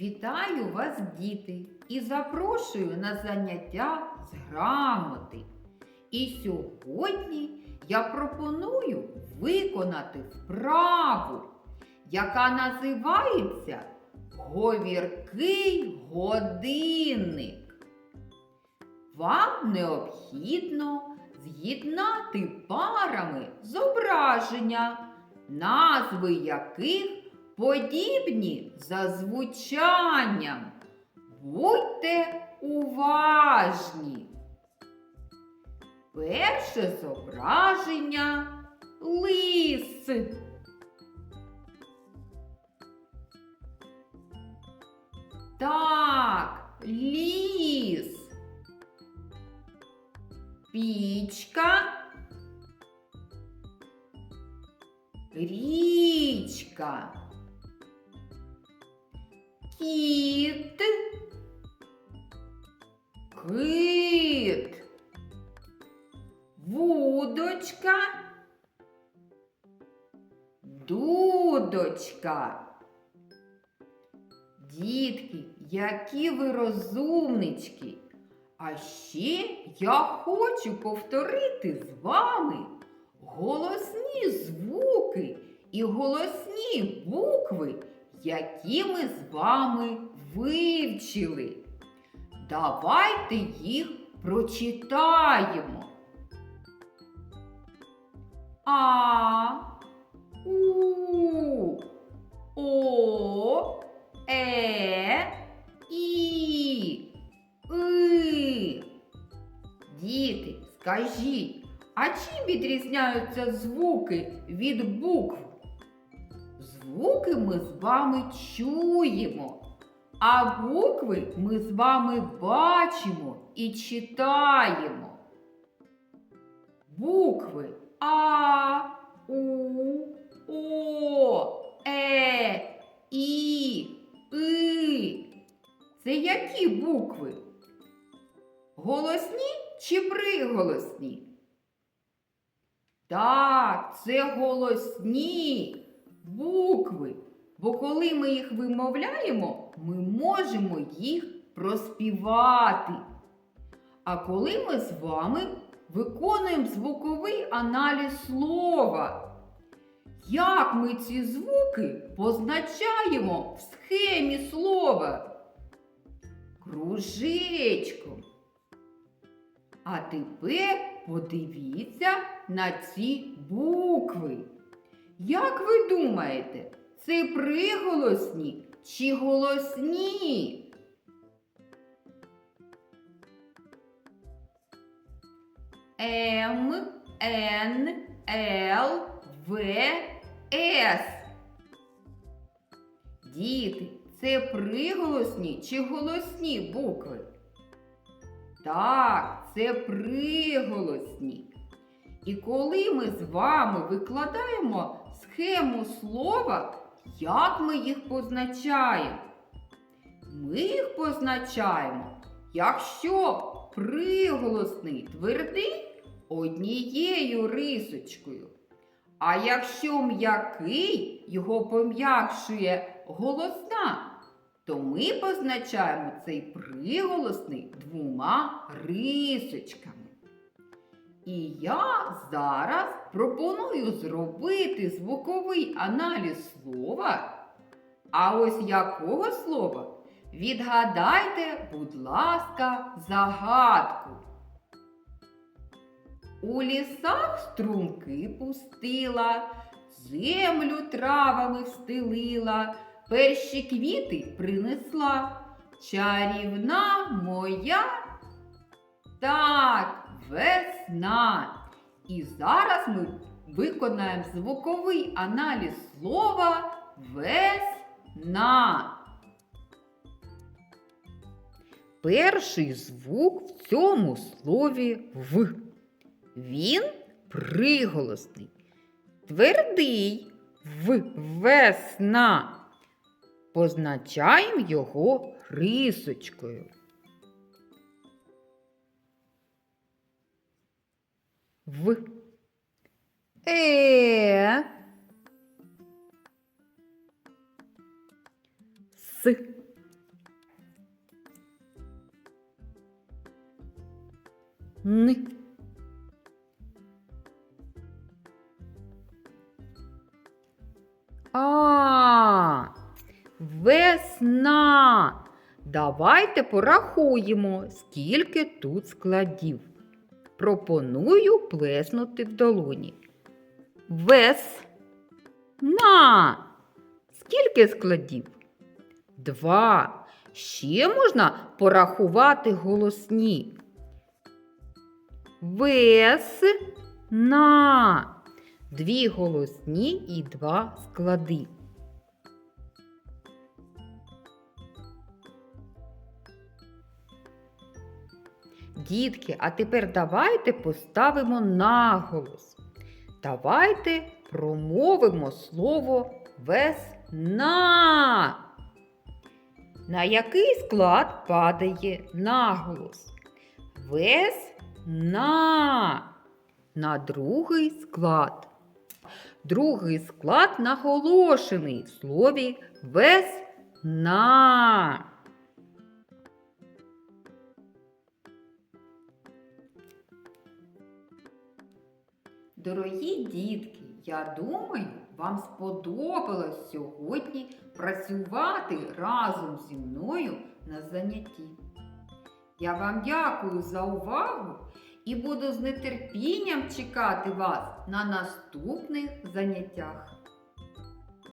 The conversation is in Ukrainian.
Вітаю вас, діти, і запрошую на заняття з грамоти. І сьогодні я пропоную виконати вправу, яка називається Говіркий годинник. Вам необхідно з'єднати парами зображення, назви яких подібні за звучанням. Будьте уважні. Перше зображення лис. Так, ліс. Пічка. Річка. Кіт. Кит. Вудочка. Дудочка. Дітки, які ви розумнички. А ще я хочу повторити з вами голосні звуки і голосні букви, які ми з вами вивчили. Давайте їх прочитаємо. А, У, О, Е, І, И. Діти, скажіть, а чим відрізняються звуки від букв? Звуки ми з вами чуємо, а букви ми з вами бачимо і читаємо. Букви А, У, О, Е, І, И. Це які букви? Голосні чи приголосні? Так, це голосні букви. Бо коли ми їх вимовляємо, ми можемо їх проспівати. А коли ми з вами виконуємо звуковий аналіз слова, як ми ці звуки позначаємо в схемі слова? Кружечком. А тепер подивіться на ці букви. Як ви думаєте, це приголосні чи голосні? М, Н, Л, В, С. Діти, це приголосні чи голосні букви? Так, це приголосні. І коли ми з вами викладаємо схему слова, як ми їх позначаємо? Ми їх позначаємо, якщо приголосний твердий однією рисочкою. А якщо м'який його пом'якшує голосна, то ми позначаємо цей приголосний двома рисочками. І я зараз пропоную зробити звуковий аналіз слова. А ось якого слова? Відгадайте, будь ласка, загадку. У лісах струмки пустила, землю травами встелила, перші квіти принесла. Чарівна моя так, весна. І зараз ми виконаємо звуковий аналіз слова весна. Перший звук в цьому слові В. Він приголосний. Твердий В весна. Позначаємо його рисочкою. В. Е. С. Н. А. Весна. Давайте порахуємо, скільки тут складів. Пропоную плеснути в долоні. Вес. На. Скільки складів? Два. Ще можна порахувати голосні. Вес. На. Дві голосні і два склади. Дітки, а тепер давайте поставимо наголос. Давайте промовимо слово весна. На який склад падає наголос? Весна. На другий склад. Другий склад наголошений в слові весна. Дорогі дітки, я думаю, вам сподобалось сьогодні працювати разом зі мною на занятті. Я вам дякую за увагу і буду з нетерпінням чекати вас на наступних заняттях.